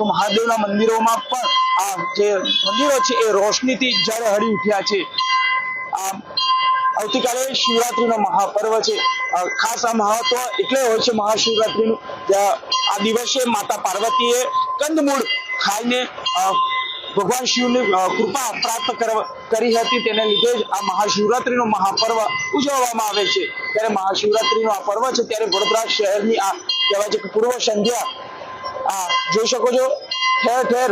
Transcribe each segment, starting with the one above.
તો મહાદેવના મંદિરોમાં પણ આ જે મંદિરો છે એ રોશનીથી ઝળહળી ઉઠ્યા છે. આવતીકાલે શિવરાત્રીનો મહાપર્વ છે. ખાસ આ મહત્વ એટલે હોય છે મહાશિવરાત્રીનું. આ દિવસે માતા પાર્વતીએ કંદમૂળ ખાઈને ભગવાન શિવની કૃપા પ્રાપ્ત કરી હતી. તેને લીધે જ આ મહાશિવરાત્રીનો મહાપર્વ ઉજવવામાં આવે છે. ત્યારે મહાશિવરાત્રીનો આ પર્વ છે. ત્યારે વડોદરા શહેરની આ કહેવાય છે કે પૂર્વ સંધ્યા જોઈ શકો છો, ઠેર ઠેર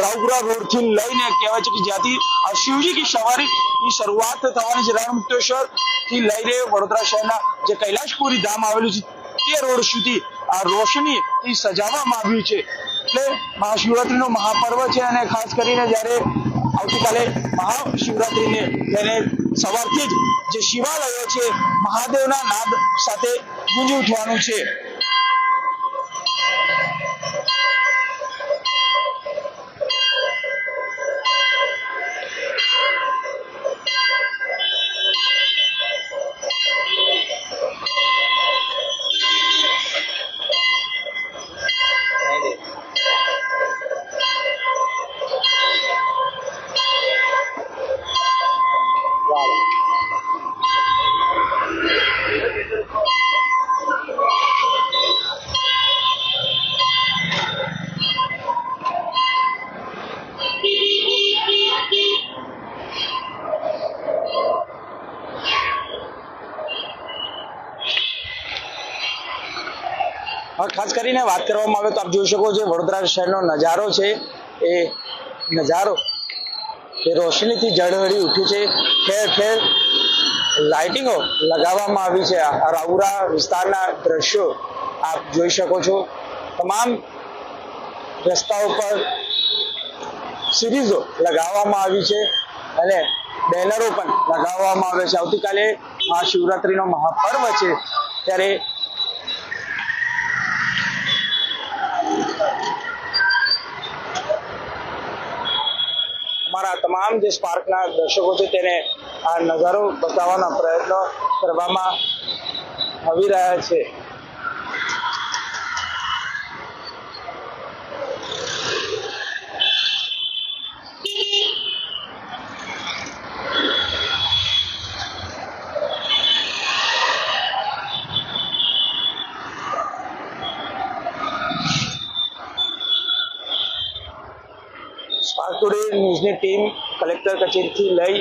રાવપુરા રોડથી લઈને કહેવાય છે કે જ્યાંથી શિવજી કી સવારી ની શરૂઆત થવાની છે રણમુક્તેશ્વરથી લઈને વડોદરા શહેરના જે કૈલાશપુરી ધામ આવેલું છે, તે રોડ સુધી આ રોશની થી સજાવવામાં આવ્યું છે. એટલે મહાશિવરાત્રીનો મહાપર્વ છે અને ખાસ કરીને જ્યારે આવતીકાલે મહાશિવરાત્રીને તેને સવારથી જ જે શિવાલયો છે, મહાદેવના નાદ સાથે ગુંજી ઉઠવાનું છે. ખાસ કરીને વાત કરવામાં આવે તો આપ જોઈ શકો છો વડોદરા શહેરનો નજારો છે. એ નજારો એ રોશનીથી ઝળહળી ઉઠ્યું છે. ઠેર ઠેર લાઇટિંગો લગાવવામાં આવી છે. રાઉરા વિસ્તારના દ્રશ્યો આપ જોઈ શકો છો. તમામ રસ્તાઓ પર સિરીઝો લગાવવામાં આવી છે અને બેનરો પણ લગાવવામાં આવે છે. આવતીકાલે મહાશિવરાત્રિનો મહાપર્વ છે. ત્યારે તમામ જે સ્પાર્કના દર્શકો છે તેને આ નજારો બતાવવાના પ્રયત્નો કરવામાં આવી રહ્યા છે. કલેક્ટર કચેરીથી લઈ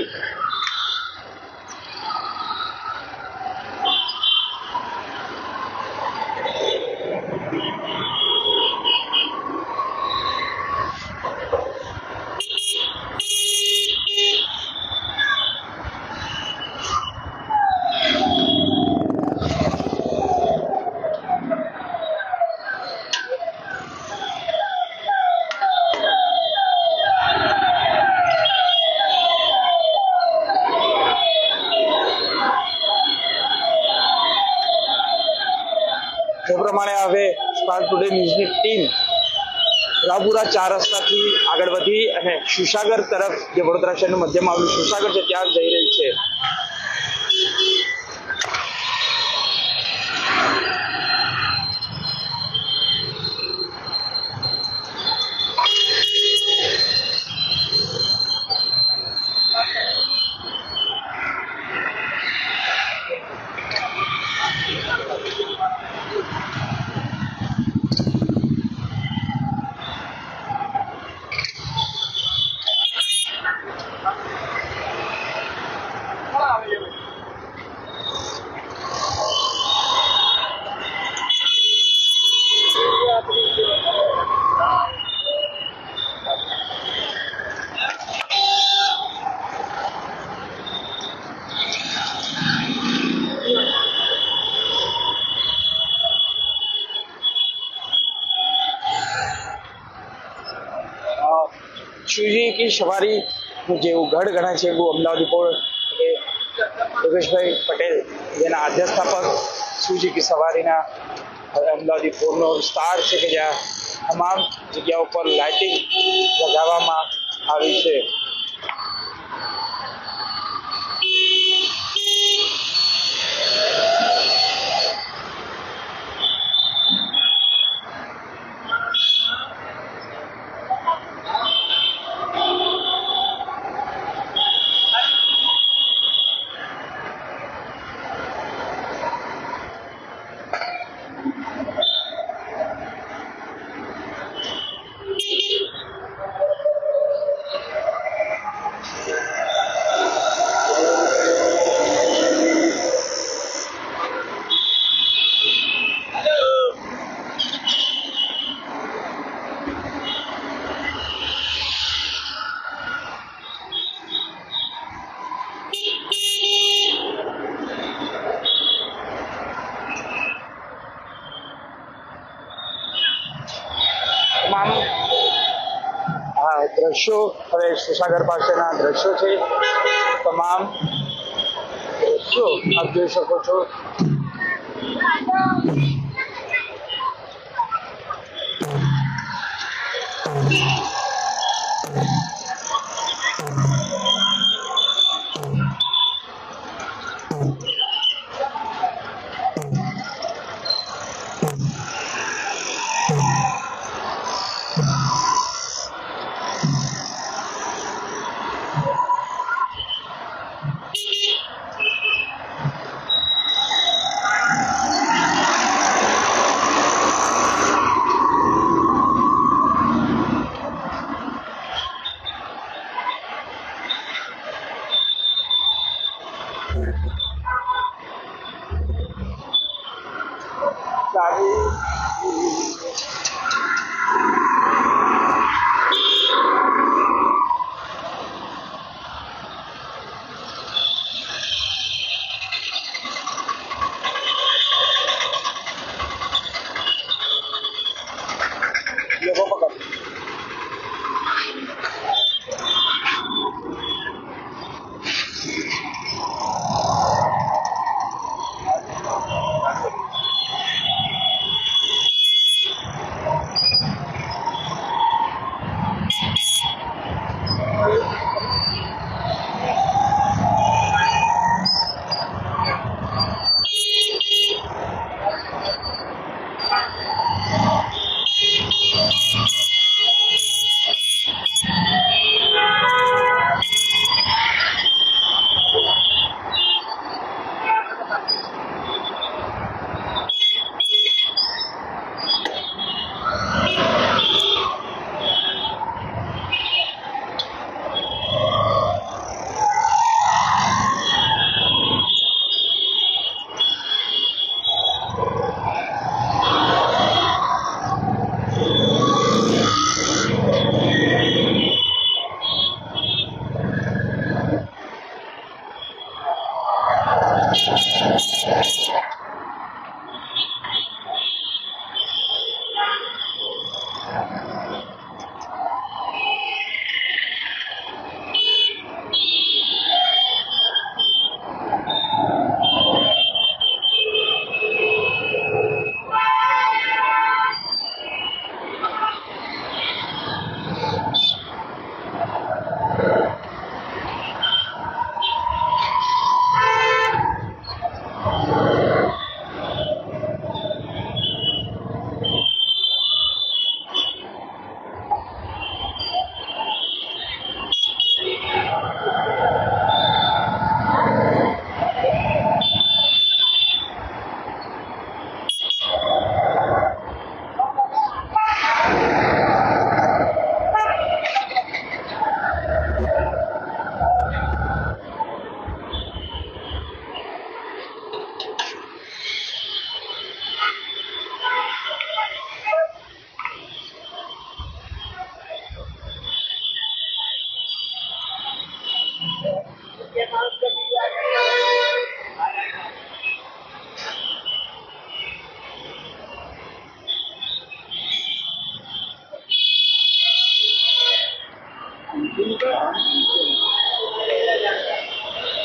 રાપુરા ચાર રસ્તાથી આગળ વધી અને સુસાગર તરફ જે વડોદરા શહેરનું મધ્યમાં આવેલું સુસાગર છે, ત્યાં જઈ રહી છે. શિવજી કી સવારી જેવું ગઢ ગણાય છે એવું અમદાવાદ ઉપર યોગેશભાઈ પટેલ, જેના અધ્યસ્થાપક શિવજી કી સવારીના અમદાવાદી પૂરનો વિસ્તાર છે કે જ્યાં તમામ જગ્યાઓ પર લાઇટિંગ લગાવવામાં આવી છે. દ્રશ્યો હવે સુસાગર પાસેના દ્રશ્યો છે. તમામ દ્રશ્યો આપ જોઈ શકો છો.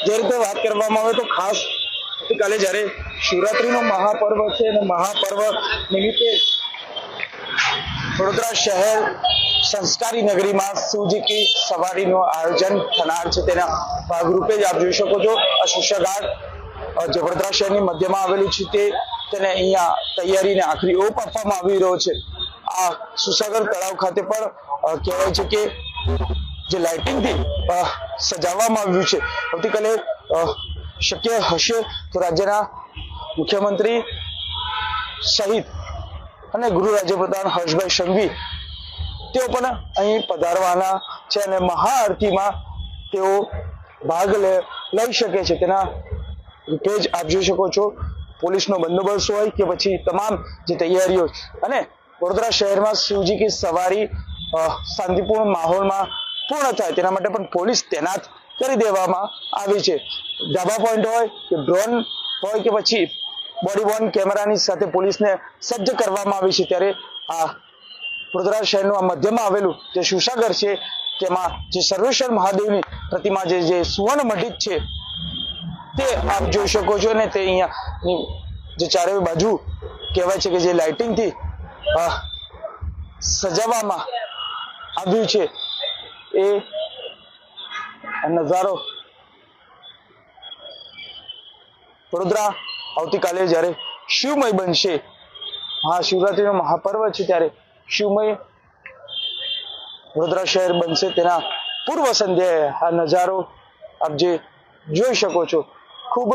જે રીતે વાત કરવામાં આવે તો ખાસ આવતીકાલે જ્યારે શિવરાત્રીનો મહાપર્વ છે અને મહાપર્વ નિમિત્તે વડોદરા શહેર સંસ્કારી નગરીમાં શિવજી સવારીનું આયોજન થનાર છે. તેના ભાગરૂપે જ આપ જોઈ શકો છો આ શુષ્યઘાટ અ, જે વડોદરા શહેરની મધ્યમાં આવેલી છે તે તેને અહીંયા તૈયારીને આખરી ઓપ આપવામાં આવી રહ્યો છે. આ સુસાગર તળાવ ખાતે પણ કહેવાય છે કે જે લાઇટિંગથી સજાવવામાં આવ્યું છે. આવતીકાલે શક્ય હશે તો રાજ્યના મુખ્યમંત્રી સહિત અને ગૃહ રાજ્યપ્રધાન હર્ષભાઈ સંઘવી, તેઓ પણ અહીં પધારવાના છે અને મહાઆરતીમાં તેઓ ભાગ લઈ શકે છે. તેના રૂપે જ આપ જોઈ શકો છો. પોલીસનો બંદોબસ્ત હોય કે પછી તમામ જે તૈયારીઓ અને વડોદરા શહેરમાં શિવજી કી સવારી શાંતિપૂર્ણ માહોલમાં પૂર્ણ થાય. તેના માટે પણ પોલીસ તૈનાત કરી દેવામાં આવી છે. ધાબા પોઈન્ટ હોય કે ડ્રોન હોય કે પછી બોડી વોર્ન કેમેરાની સાથે પોલીસને સજ્જ કરવામાં આવી છે, ત્યારે આ વડોદરા શહેરનું આ મધ્યમાં આવેલું જે સુસાગર છે, તેમાં જે સર્વેશ્વર મહાદેવની પ્રતિમા જે જે સુવર્ણ મઢિત છે, તે આપ જોઈ શકો છો ને તે અહીંયા જે ચારે બાજુ કહેવાય છે કે જે લાઇટિંગથી સજાવવામાં આવ્યું છે. એ નજારો વડોદરા આવતીકાલે જ્યારે શિવમય બનશે. મહાશિવરાત્રિનો મહાપર્વ છે ત્યારે શિવમય વડોદરા શહેર બનશે. તેના પૂર્વ સંધ્યાએ આ નજારો આપ જે જોઈ શકો છો, ખૂબ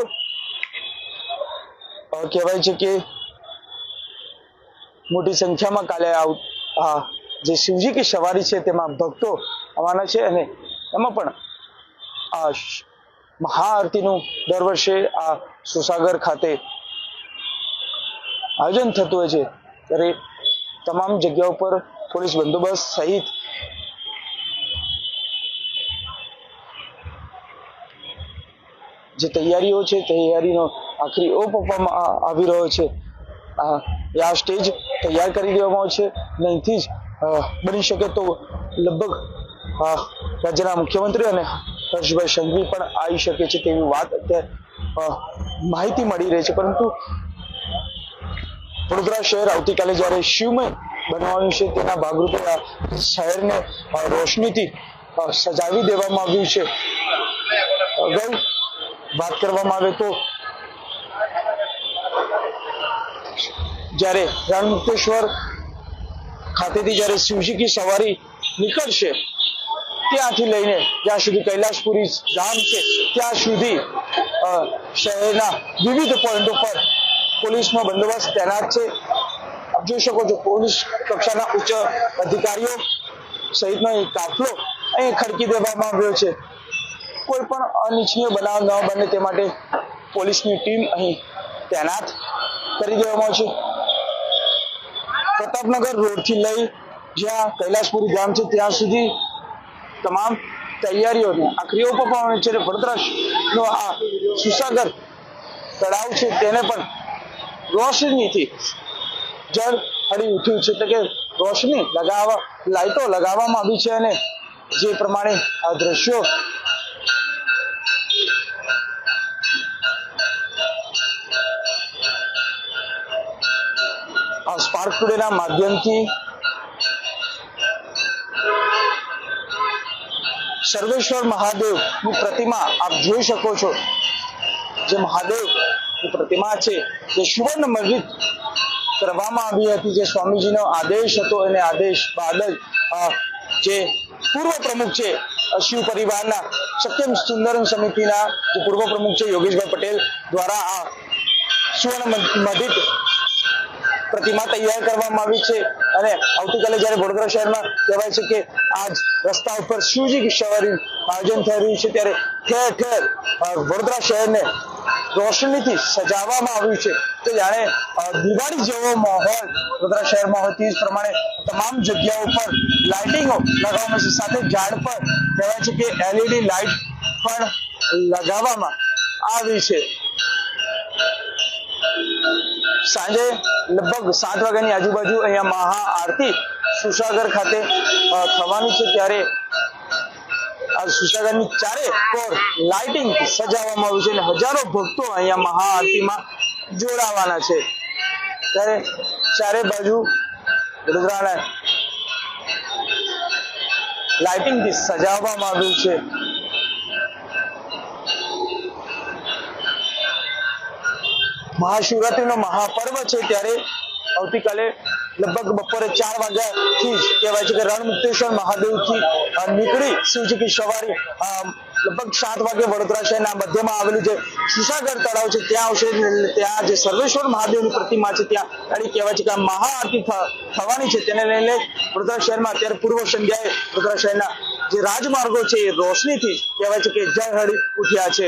કહેવાય છે કે મોટી સંખ્યામાં કાલે આ જે શિવજી કી સવારી છે તેમાં ભક્તો આવવાના છે અને એમાં પણ આ મહાઆરતીનું દર વર્ષે આ સુસાગર ખાતે આયોજન થતું હોય છે. ત્યારે તમામ જગ્યા ઉપર પોલીસ બંદોબસ્ત સહિત જે તૈયારીઓ છે, તૈયારીનો આખરી ઓપ આપવામાં આવી રહ્યો છે. આ સ્ટેજ તૈયાર કરી દેવામાં આવે છે અને અહીંથી જ બની શકે તો લગભગ રાજ્યના મુખ્યમંત્રી અને હર્ષભાઈ સંઘવી પણ આવી શકે છે તેવી વાત માહિતી મળી રહી છે. પરંતુ વડોદરા શહેર આવતીકાલે જ્યારે શિવમય બનવાનું છે, તેના ભાગરૂપે આ શહેરને રોશનીથી સજાવી દેવામાં આવ્યું છે. અગાઉ વાત કરવામાં આવે તો જ્યારે રણમુક્તેશ્વર ખાતેથી જ્યારે શિવજી કી સવારી નીકળશે, ત્યાંથી લઈને જ્યાં સુધી કૈલાસપુરી ધામ છે, ત્યાં સુધી શહેરના વિવિધ પોઈન્ટો પર પોલીસનો બંદોબસ્ત તૈનાત છે. આપ જોઈ શકો છો, પોલીસ કક્ષાના ઉચ્ચ અધિકારીઓ સહિતનો એક કાફલો અહીં ખડકી દેવામાં આવ્યો છે. કોઈ પણ અનિચ્છનીય બનાવ ન બને તે માટે પોલીસની ટીમ અહીં તૈનાત કરી દેવામાં આવશે. પ્રતાપનગર રોડથી લઈ જ્યાં કૈલાસપુરી ગામ છે ત્યાં સુધી તમામ તૈયારીઓને આખરી આપવામાં છે વડોદરાનો આ સુસાગર તળાવ છે તેને પણ રોશનીથી જળ હળી ઉઠ્યું છે. એટલે કે રોશની લગાવવા, લાઇટો લગાવવામાં આવી છે અને જે પ્રમાણે આ દ્રશ્યો સ્પાર્ક ટુડેના માધ્યમથી સર્વેશ્વર મહાદેવની પ્રતિમા આપ જોઈ શકો છો. જે મહાદેવની પ્રતિમા છે, જે સુવર્ણ મસ્જિદ કરવામાં આવી હતી, જે સ્વામીજીનો આદેશ હતો એને આદેશ બાદ જ જે પૂર્વ પ્રમુખ છે, શિવ પરિવારના સત્યમ સુંદરમ સમિતિના જે પૂર્વ પ્રમુખ છે, યોગેશભાઈ પટેલ દ્વારા આ સુવર્ણ મંડિત પ્રતિમા તૈયાર કરવામાં આવી છે અને આવતીકાલે જ્યારે વડોદરા શહેરમાં કહેવાય છે કે આજ રસ્તા ઉપર શિવજી કી સવારી આયોજન થઈ રહ્યું છે ત્યારે ઠેર ઠેર વડોદરા શહેરને રોશનીથી સજાવવામાં આવ્યું છે. તો જાણે દિવાળી જેવો માહોલ વડોદરા શહેરમાં હોય તે પ્રમાણે તમામ જગ્યાઓ પર લાઇટિંગો લગાવવામાં છે સાથે ઝાડ પર કહેવાય છે કે એલઈડી લાઇટ પણ લગાવવામાં આવી છે. સાંજે લગભગ સાત વાગ્યાની આજુબાજુ અહીંયા મહાઆરતી સુસાગર ખાતે થવાની છે. ત્યારે આ સુસાગરની ચારે કોર લાઇટિંગ સજાવવામાં આવ્યું છે અને હજારો ભક્તો અહીંયા મહાઆરતીમાં જોડાવાના છે. ત્યારે ચારે બાજુ વડોદરાના લાઇટિંગથી સજાવવામાં આવ્યું છે. મહાશિવરાત્રીનો મહાપર્વ છે ત્યારે આવતીકાલે લગભગ બપોરે ચાર વાગ્યાથી જ કહેવાય છે કે રણમુક્તેશ્વર મહાદેવથી નીકળી શિવજી કી સવારી લગભગ સાત વાગે વડોદરા શહેરના મધ્યમાં આવેલું જે સુસાગર તળાવ છે, ત્યાં આવશે ત્યાં જે સર્વેશ્વર મહાદેવની પ્રતિમા છે, ત્યાં ગાડી કહેવાય છે કે આ મહાઆરતી થવાની છે. તેને લઈને વડોદરા શહેરમાં અત્યારે પૂર્વ સંધ્યાએ વડોદરા શહેરના જે રાજમાર્ગો છે એ રોશનીથી કહેવાય છે કે જય ઝળહળી ઉઠ્યા છે.